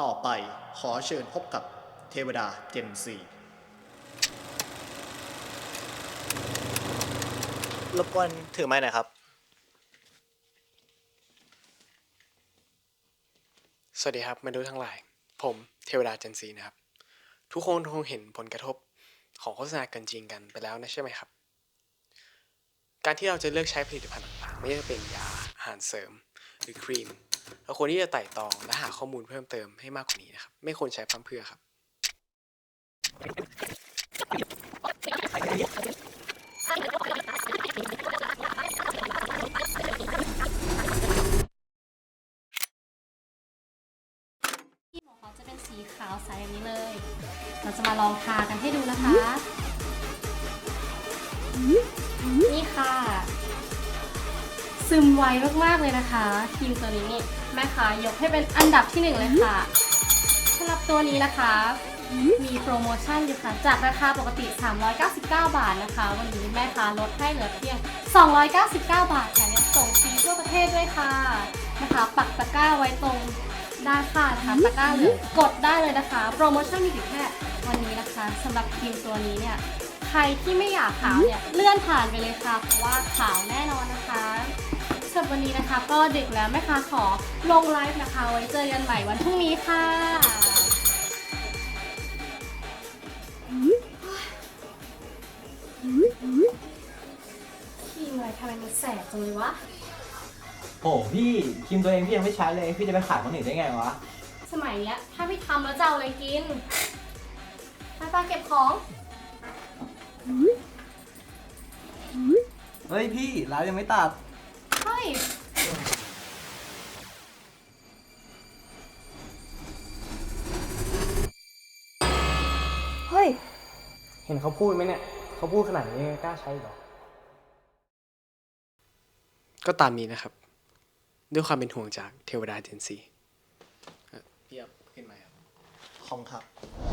ต่อไปขอเชิญพบกับเทวดาเจนซีรบกวนถือไม้หน่อยครับ สวัสดีครับมาดูทั้งหลาย ผมเทวดาเจนซีนะครับ ทุกคนคงเห็นผลกระทบของโฆษณาเกินจริงกันไปแล้วนะใช่ไหมครับ การที่เราจะเลือกใช้ผลิตภัณฑ์ต่างๆไม่ว่าจะเป็นยาอาหารเสริม หรือครีมเราควรที่จะไต่ตองและหาข้อมูลเพิ่มเติมให้มากกว่านี้นะครับ ไม่ควรใช้พร่ำเพื่อครับ ที่ของเขาจะเป็นสีขาวใสแบบนี้เลย เราจะมาลองทากันให้ดูนะคะ นี่ค่ะ ซึมไวมากๆเลยนะคะครีมตัวนี้นี่แม่ค้ายกให้เป็นอันดับที่หนึ่งเลยค่ะสำหรับตัวนี้นะคะ มีโปรโมชั่นอยู่ค่ะ จากราคาปกติ 399 บาทนะคะ วันนี้แม่ค้าลดให้เหลือเพียง 299 บาทแถมยังส่งฟรีทั่วประเทศด้วยค่ะนะคะปักตะกร้าไว้ตรงด้านข้างนะคะตะกร้าเหลืองกดได้เลยนะคะ โปรโมชั่นมีถึงแค่วันนี้นะคะสำหรับครีมตัวนี้เนี่ย ใครที่ไม่อยากขาวเนี่ยเลื่อนผ่านไปเลยค่ะ เพราะว่าขาวแน่นอนนะคะสำหรับวันนี้นะคะ ก็ดึกแล้วแม่ค้าขอลงไลฟ์นะคะ ไว้เจอกันใหม่วันพรุ่งนี้ค่ะครีมอะไรทำไมมันแสบจังเลยวะโอ้พี่ครีมตัวเองพี่ยังไม่ใช้เลย พี่จะไปขายคนอื่นได้ไงวะ สมัยเนี้ยถ้าไม่ทำแล้วจะเอาอะไรกิน ไปไปเก็บของ เฮ้ยพี่ร้านยังไม่ตัด เฮ้ย เฮ้ย เห็นเขาพูดไหมเนี่ย เขาพูดขนาดนี้ยังกล้าใช้เหรอ ก็ตามนี้นะครับ ด้วยความเป็นห่วงจากเทวดาเจนซีเพียบขึ้นมาครับ ของครับ